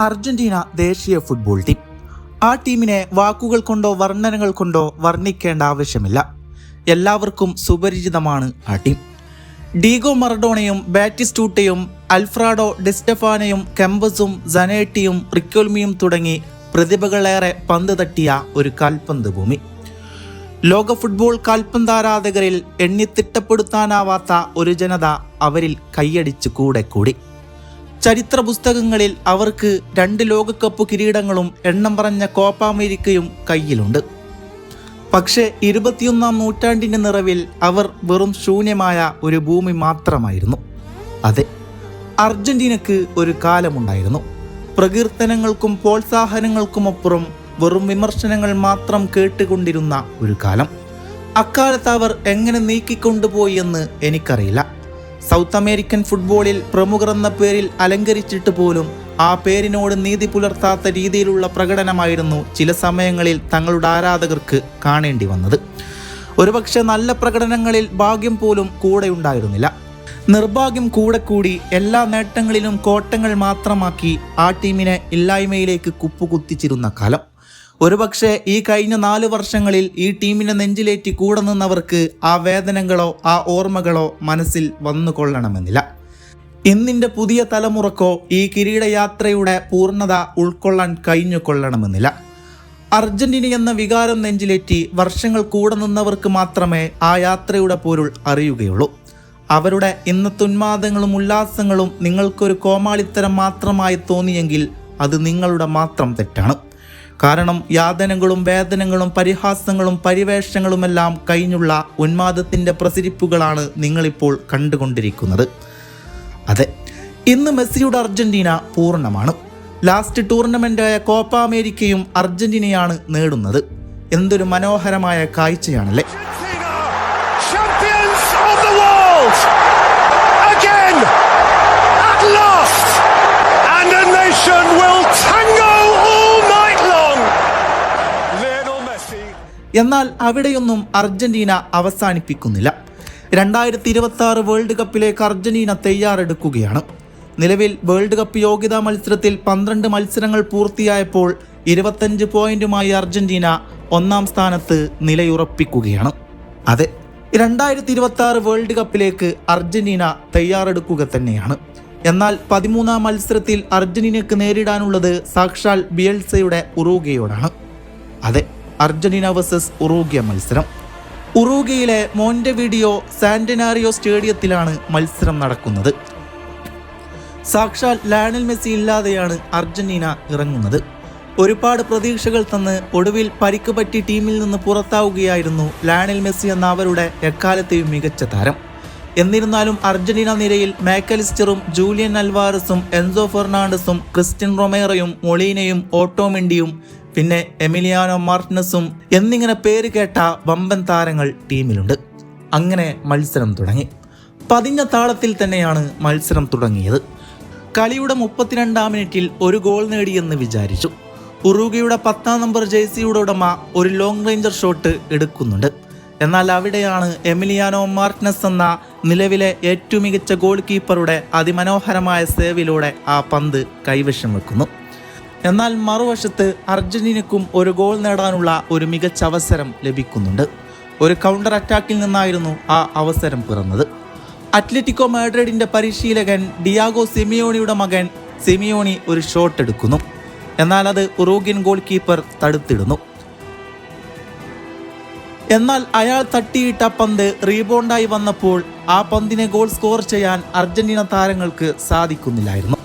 Argentina ദേശീയ football team. ആ ടീമിനെ വാക്കുകൾ കൊണ്ടോ വർണനകൾ കൊണ്ടോ വർണിക്കേണ്ട ആവശ്യമില്ല. എല്ലാവർക്കും സുപരിചിതമാണ് ആ ടീം. ഡീഗോ മറഡോണയും ബാറ്റിസ്റ്റൂട്ടയും അൽഫ്രാഡോ ഡിസ്റ്റഫാനയും കെമ്പസും സനേട്ടിയും റിക്കോൽമിയും തുടങ്ങി പ്രതിഭകളേറെ പന്ത് തട്ടിയ ഒരു കാൽപന്ത് ഭൂമി. ലോക ഫുട്ബോൾ കാൽപന്താരാധകരിൽ എണ്ണിത്തിട്ടപ്പെടുത്താനാവാത്ത ഒരു ജനത അവരിൽ കൈയടിച്ച് കൂടെ കൂടി. ചരിത്ര പുസ്തകങ്ങളിൽ അവർക്ക് രണ്ട് ലോകകപ്പ് കിരീടങ്ങളും എണ്ണം പറഞ്ഞ കോപ്പ അമേരിക്കയും കയ്യിലുണ്ട്. പക്ഷേ ഇരുപത്തിയൊന്നാം നൂറ്റാണ്ടിന്റെ നിറവിൽ അവർ വെറും ശൂന്യമായ ഒരു ഭൂമി മാത്രമായിരുന്നു. അതെ അർജന്റീനക്ക് ഒരു കാലമുണ്ടായിരുന്നു. പ്രകീർത്തനങ്ങൾക്കും പ്രോത്സാഹനങ്ങൾക്കുമപ്പുറം വെറും വിമർശനങ്ങൾ മാത്രം കേട്ടുകൊണ്ടിരുന്ന ഒരു കാലം. അക്കാലത്ത് അവർ എങ്ങനെ നീക്കിക്കൊണ്ടുപോയി എന്ന് എനിക്കറിയില്ല. സൗത്ത് അമേരിക്കൻ ഫുട്ബോളിൽ പ്രമുഖർ എന്ന പേരിൽ അലങ്കരിച്ചിട്ട് പോലും ആ പേരിനോട് നീതി പുലർത്താത്ത രീതിയിലുള്ള പ്രകടനമായിരുന്നു ചില സമയങ്ങളിൽ തങ്ങളുടെ ആരാധകർക്ക് കാണേണ്ടി വന്നത്. ഒരുപക്ഷെ നല്ല പ്രകടനങ്ങളിൽ ഭാഗ്യം പോലും കൂടെ ഉണ്ടായിരുന്നില്ല. നിർഭാഗ്യം കൂടെ കൂടി എല്ലാ നേട്ടങ്ങളിലും കോട്ടങ്ങൾ മാത്രമാക്കി ആ ടീമിനെ ഇല്ലായ്മയിലേക്ക് കുപ്പുകുത്തിച്ചിരുന്ന കാലം. ഒരുപക്ഷെ ഈ കഴിഞ്ഞ നാല് വർഷങ്ങളിൽ ഈ ടീമിനെ നെഞ്ചിലേറ്റി കൂടെ നിന്നവർക്ക് ആ വേദനകളോ ആ ഓർമ്മകളോ മനസ്സിൽ വന്നുകൊള്ളണമെന്നില്ല ഇന്നിന്റെ പുതിയ തലമുറക്കോ ഈ കിരീടയാത്രയുടെ പൂർണത ഉൾക്കൊള്ളാൻ കഴിഞ്ഞു കൊള്ളണമെന്നില്ല. അർജന്റീന എന്ന വികാരം നെഞ്ചിലേറ്റി വർഷങ്ങൾ കൂടെ നിന്നവർക്ക് മാത്രമേ ആ യാത്രയുടെ പൊരുൾ അറിയുകയുള്ളൂ. അവരുടെ ഇന്നത്തെ ഉന്മാദങ്ങളും ഉല്ലാസങ്ങളും നിങ്ങൾക്കൊരു കോമാളിത്തരം മാത്രമായി തോന്നിയെങ്കിൽ അത് നിങ്ങളുടെ മാത്രം തെറ്റാണ്. കാരണം യാതനകളും വേദനകളും പരിഹാസങ്ങളും പരിവേഷങ്ങളുമെല്ലാം കഴിഞ്ഞുള്ള ഉന്മാദത്തിന്റെ പ്രസരിപ്പുകളാണ് നിങ്ങളിപ്പോൾ കണ്ടുകൊണ്ടിരിക്കുന്നത്. അതെ ഇന്ന് മെസ്സിയുടെ അർജന്റീന പൂർണമാണ്. ലാസ്റ്റ് ടൂർണമെന്റായ കോപ്പ അമേരിക്കയും അർജന്റീനയാണ് നേടുന്നത്. എന്തൊരു മനോഹരമായ കാഴ്ചയാണല്ലേ? എന്നാൽ അവിടെയൊന്നും അർജന്റീന അവസാനിപ്പിക്കുന്നില്ല. രണ്ടായിരത്തി ഇരുപത്തി ആറ് വേൾഡ് കപ്പിലേക്ക് അർജന്റീന തയ്യാറെടുക്കുകയാണ്. നിലവിൽ വേൾഡ് കപ്പ് യോഗ്യതാ മത്സരത്തിൽ പന്ത്രണ്ട് മത്സരങ്ങൾ പൂർത്തിയായപ്പോൾ ഇരുപത്തഞ്ച് പോയിന്റുമായി അർജന്റീന ഒന്നാം സ്ഥാനത്ത് നിലയുറപ്പിക്കുകയാണ്. അതെ രണ്ടായിരത്തി ഇരുപത്തി ആറ് വേൾഡ് കപ്പിലേക്ക് അർജന്റീന തയ്യാറെടുക്കുക തന്നെയാണ്. എന്നാൽ പതിമൂന്നാം മത്സരത്തിൽ അർജന്റീനയ്ക്ക് നേരിടാനുള്ളത് സാക്ഷാൽ ബിയൽസയുടെ ഉറൂഗയോടാണ്. അതെ അർജന്റീന വേഴ്സസ് ഉറൂഗ്യ മത്സരം. ഉറൂഗയിലെ മോന്റെവിഡിയോ സാന്റനാറിയോ സ്റ്റേഡിയത്തിലാണ് മത്സരം നടക്കുന്നത്. സാക്ഷാൽ ലയണൽ മെസ്സി ഇല്ലാതെയാണ് അർജന്റീന ഇറങ്ങുന്നത്. ഒരുപാട് പ്രതീക്ഷകൾ തന്ന് ഒടുവിൽ പരിക്ക് പറ്റി ടീമിൽ നിന്ന് പുറത്താവുകയായിരുന്നു ലയണൽ മെസ്സി എന്ന അവരുടെ എക്കാലത്തെയും മികച്ച താരം. എന്നിരുന്നാലും അർജന്റീന നിരയിൽ മാക്കലിസ്റ്ററും ജൂലിയൻ അൽവാറസും എൻസോ ഫെർണാണ്ടസും ക്രിസ്ത്യൻ റൊമേറയും മൊളീനയും ഓട്ടോമെൻഡിയും പിന്നെ എമിലിയാനോ മാർട്ടിനസും എന്നിങ്ങനെ പേര് കേട്ട വമ്പൻ താരങ്ങൾ ടീമിലുണ്ട്. അങ്ങനെ മത്സരം തുടങ്ങി. പതിഞ്ഞ താളത്തിൽ തന്നെയാണ് മത്സരം തുടങ്ങിയത്. കളിയുടെ മുപ്പത്തിരണ്ടാം മിനിറ്റിൽ ഒരു ഗോൾ നേടിയെന്ന് വിചാരിച്ചു. ഉറുഗയുടെ പത്താം നമ്പർ ജേഴ്സിയുടെ ഉടമ ഒരു ലോങ് റേഞ്ചർ ഷോട്ട് എടുക്കുന്നുണ്ട്. എന്നാൽ അവിടെയാണ് എമിലിയാനോ മാർട്ടിനസ് എന്ന നിലവിലെ ഏറ്റവും മികച്ച ഗോൾ കീപ്പറുടെ അതിമനോഹരമായ സേവിലൂടെ ആ പന്ത് കൈവശം വെക്കുന്നു. എന്നാൽ മറുവശത്ത് അർജന്റീനക്കും ഒരു ഗോൾ നേടാനുള്ള ഒരു മികച്ച അവസരം ലഭിക്കുന്നുണ്ട്. ഒരു കൗണ്ടർ അറ്റാക്കിൽ നിന്നായിരുന്നു ആ അവസരം പിറന്നത്. അത്ലറ്റിക്കോ മാഡ്രിഡിന്റെ പരിശീലകൻ ഡിയാഗോ സെമിയോണിയുടെ മകൻ സെമിയോണി ഒരു ഷോട്ട് എടുക്കുന്നു. എന്നാൽ അത് ഉറൂഗ്യൻ ഗോൾ കീപ്പർ തടുത്തിടുന്നു. എന്നാൽ അയാൾ തട്ടിയിട്ട പന്ത് റീബോണ്ടായി വന്നപ്പോൾ ആ പന്തിനെ ഗോൾ സ്കോർ ചെയ്യാൻ അർജന്റീന താരങ്ങൾക്ക് സാധിക്കുന്നില്ലായിരുന്നു.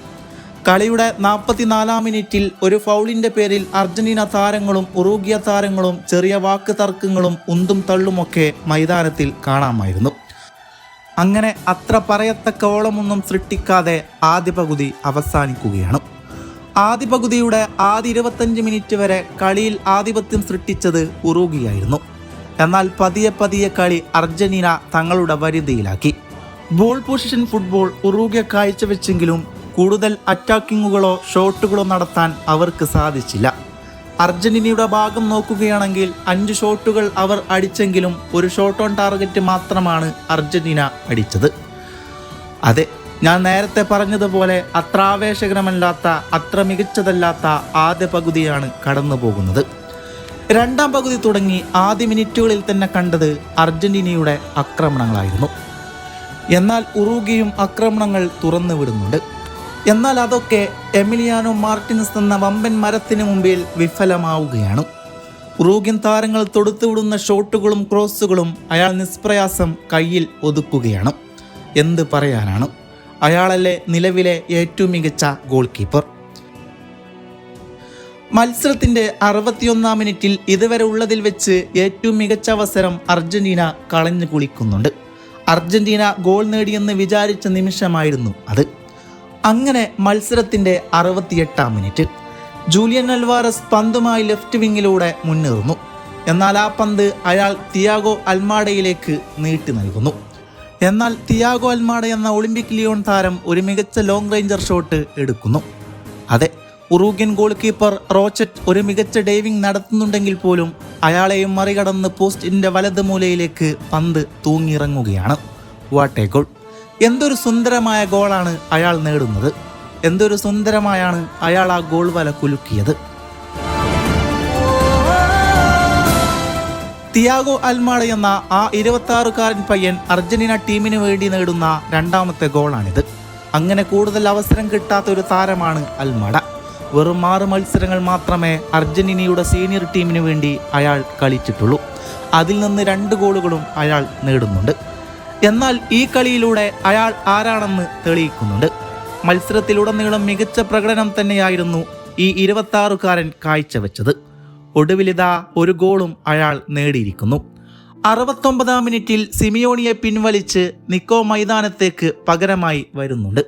കളിയുടെ നാൽപ്പത്തിനാലാം മിനിറ്റിൽ ഒരു ഫൗളിന്റെ പേരിൽ അർജന്റീന താരങ്ങളും ഉറൂഗിയ താരങ്ങളും ചെറിയ വാക്ക് തർക്കങ്ങളും ഉന്തും തള്ളുമൊക്കെ മൈതാനത്തിൽ കാണാമായിരുന്നു. അങ്ങനെ അത്ര പറയത്തക്കോളമൊന്നും സൃഷ്ടിക്കാതെ ആദ്യ പകുതി അവസാനിക്കുകയാണ്. ആദ്യ പകുതിയുടെ ആദ്യ ഇരുപത്തഞ്ച് മിനിറ്റ് വരെ കളിയിൽ ആധിപത്യം സൃഷ്ടിച്ചത് ഉറൂഗിയായിരുന്നു എന്നാൽ പതിയെ പതിയെ കളി അർജന്റീന തങ്ങളുടെ വരുതിയിലാക്കി. ബോൾ പൊസിഷൻ ഫുട്ബോൾ ഉറൂഗിയ കാഴ്ചവെച്ചെങ്കിലും കൂടുതൽ അറ്റാക്കിങ്ങുകളോ ഷോട്ടുകളോ നടത്താൻ അവർക്ക് സാധിച്ചില്ല. അർജന്റീനയുടെ ഭാഗം നോക്കുകയാണെങ്കിൽ അഞ്ച് ഷോട്ടുകൾ അവർ അടിച്ചെങ്കിലും ഒരു ഷോട്ട് ഓൺ ടാർഗറ്റ് മാത്രമാണ് അർജന്റീന അടിച്ചത്. അതെ ഞാൻ നേരത്തെ പറഞ്ഞതുപോലെ അത്ര ആവേശകരമല്ലാത്ത അത്ര മികച്ചതല്ലാത്ത ആദ്യ പകുതിയാണ് കടന്നു പോകുന്നത്. രണ്ടാം പകുതി തുടങ്ങി ആദ്യ മിനിറ്റുകളിൽ തന്നെ കണ്ടത് അർജന്റീനയുടെ ആക്രമണങ്ങളായിരുന്നു. എന്നാൽ ഉറുഗിയും ആക്രമണങ്ങൾ തുറന്നു വിടുന്നുണ്ട് എന്നാൽ അതൊക്കെ എമിലിയാനോ മാർട്ടിനസ് എന്ന വമ്പൻ മരത്തിന് മുമ്പിൽ വിഫലമാവുകയാണ്. ഉറൂഗ്യൻ താരങ്ങൾ തൊടുത്തുവിടുന്ന ഷോട്ടുകളും ക്രോസുകളും അയാൾ നിഷ്പ്രയാസം കയ്യിൽ ഒതുക്കുകയാണ്. എന്ത് പറയാനാണ്? അയാളല്ലേ നിലവിലെ ഏറ്റവും മികച്ച ഗോൾ കീപ്പർ മത്സരത്തിന്റെ അറുപത്തിയൊന്നാം മിനിറ്റിൽ ഇതുവരെ ഉള്ളതിൽ വെച്ച് ഏറ്റവും മികച്ച അവസരം അർജന്റീന കളഞ്ഞു കുളിക്കുന്നുണ്ട്. അർജന്റീന ഗോൾ നേടിയെന്ന് വിചാരിച്ച നിമിഷമായിരുന്നു അത്. അങ്ങനെ മത്സരത്തിന്റെ അറുപത്തിയെട്ടാം മിനിറ്റ്. ജൂലിയൻ അൽവാറസ് പന്തുമായി ലെഫ്റ്റ് വിങ്ങിലൂടെ മുന്നേറുന്നു. എന്നാൽ ആ പന്ത് അയാൾ തിയാഗോ അൽമാഡയിലേക്ക് നീട്ടി നൽകുന്നു. എന്നാൽ തിയാഗോ അൽമാഡ എന്ന ഒളിമ്പിക് ലിയോൺ താരം ഒരു മികച്ച ലോങ് റേഞ്ചർ ഷോട്ട് എടുക്കുന്നു. അതെ ഉറൂഗ്യൻ ഗോൾ കീപ്പർ റോച്ചറ്റ് ഒരു മികച്ച ഡൈവിംഗ് നടത്തുന്നുണ്ടെങ്കിൽ പോലും അയാളെയും മറികടന്ന് പോസ്റ്റിന്റെ വലത് മൂലയിലേക്ക് പന്ത് തൂങ്ങിയിറങ്ങുകയാണ്. വാട്ടേ ഗോൾ. എന്തൊരു സുന്ദരമായ ഗോളാണ് അയാൾ നേടുന്നത്? എന്തൊരു സുന്ദരമായാണ് അയാൾ ആ ഗോൾ വല കുലുക്കിയത്? തിയാഗോ അൽമാഡ എന്ന ആ ഇരുപത്തി ആറുകാരൻ പയ്യൻ അർജന്റീന ടീമിന് വേണ്ടി നേടുന്ന രണ്ടാമത്തെ ഗോളാണിത്. അങ്ങനെ കൂടുതൽ അവസരം കിട്ടാത്ത ഒരു താരമാണ് അൽമാട വെറും ആറ് മത്സരങ്ങൾ മാത്രമേ അർജന്റീനയുടെ സീനിയർ ടീമിന് വേണ്ടി അയാൾ കളിച്ചിട്ടുള്ളൂ. അതിൽ നിന്ന് രണ്ട് ഗോളുകളും അയാൾ നേടുന്നുണ്ട്. എന്നാൽ ഈ കളിയിലൂടെ അയാൾ ആരാണെന്ന് തെളിയിക്കുന്നുണ്ട്. മത്സരത്തിലുടനീളം മികച്ച പ്രകടനം തന്നെയായിരുന്നു ഈ ഇരുപത്തി ആറുകാരൻ കാഴ്ചവെച്ചത് ഒടുവിലിതാ ഒരു ഗോളും അയാൾ നേടിയിരിക്കുന്നു. അറുപത്തൊമ്പതാം മിനിറ്റിൽ സിമിയോണിയെ പിൻവലിച്ച് നിക്കോ മൈതാനത്തേക്ക് പകരമായി വരുന്നുണ്ട്.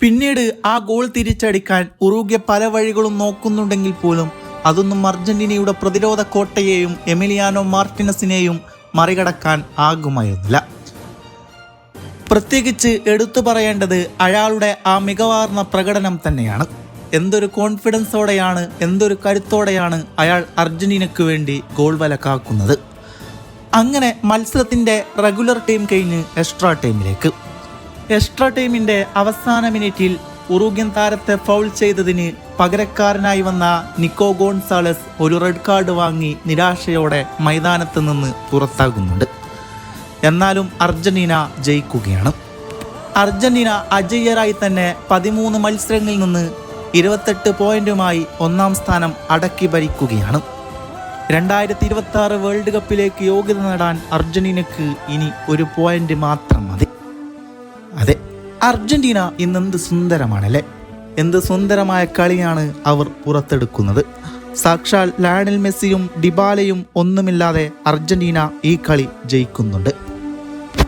പിന്നീട് ആ ഗോൾ തിരിച്ചടിക്കാൻ ഉറുഗ്യ പല വഴികളും നോക്കുന്നുണ്ടെങ്കിൽ പോലും അതൊന്നും അർജന്റീനയുടെ പ്രതിരോധ കോട്ടയെയും എമിലിയാനോ മാർട്ടിനസിനെയും മറികടക്കാൻ ആകുമായിരുന്നില്ല. പ്രത്യേകിച്ച് എടുത്തു പറയേണ്ടത് അയാളുടെ ആ മികവാർന്ന പ്രകടനം തന്നെയാണ്. എന്തൊരു കോൺഫിഡൻസോടെയാണ് എന്തൊരു കരുത്തോടെയാണ് അയാൾ അർജന്റീനയ്ക്ക് വേണ്ടി ഗോൾ വല കാക്കുന്നത് അങ്ങനെ മത്സരത്തിന്റെ റെഗുലർ ടീം കഴിഞ്ഞ് എക്സ്ട്രാ ടൈമിലേക്ക് എക്സ്ട്രാ ടീമിന്റെ അവസാന മിനിറ്റിൽ ഉറുഗ്യൻ താരത്തെ ഫൗൾ ചെയ്തതിന് പകരക്കാരനായി വന്ന നിക്കോ ഗോൺസാളസ് ഒരു റെഡ് കാർഡ് വാങ്ങി നിരാശയോടെ മൈതാനത്ത് നിന്ന് പുറത്താകുന്നുണ്ട്. എന്നാലും അർജന്റീന ജയിക്കുകയാണ്. അർജന്റീന അജയ്യരായി തന്നെ പതിമൂന്ന് മത്സരങ്ങളിൽ നിന്ന് ഇരുപത്തെട്ട് പോയിന്റുമായി ഒന്നാം സ്ഥാനം അടക്കി ഭരിക്കുകയാണ്. രണ്ടായിരത്തി ഇരുപത്തി ആറ് വേൾഡ് കപ്പിലേക്ക് യോഗ്യത നേടാൻ അർജന്റീനക്ക് ഇനി ഒരു പോയിന്റ് മാത്രം മതി. അതെ അർജന്റീന ഇന്ന് എന്ത് സുന്ദരമാണല്ലേ? എന്ത് സുന്ദരമായ കളിയാണ് അവർ പുറത്തെടുക്കുന്നത്. സാക്ഷാൽ ലയണൽ മെസ്സിയും ഡിബാലയും ഒന്നുമില്ലാതെ അർജന്റീന ഈ കളി ജയിക്കുന്നുണ്ട്.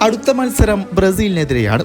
അടുത്ത മത്സരം ബ്രസീലിനെതിരെയാണ്.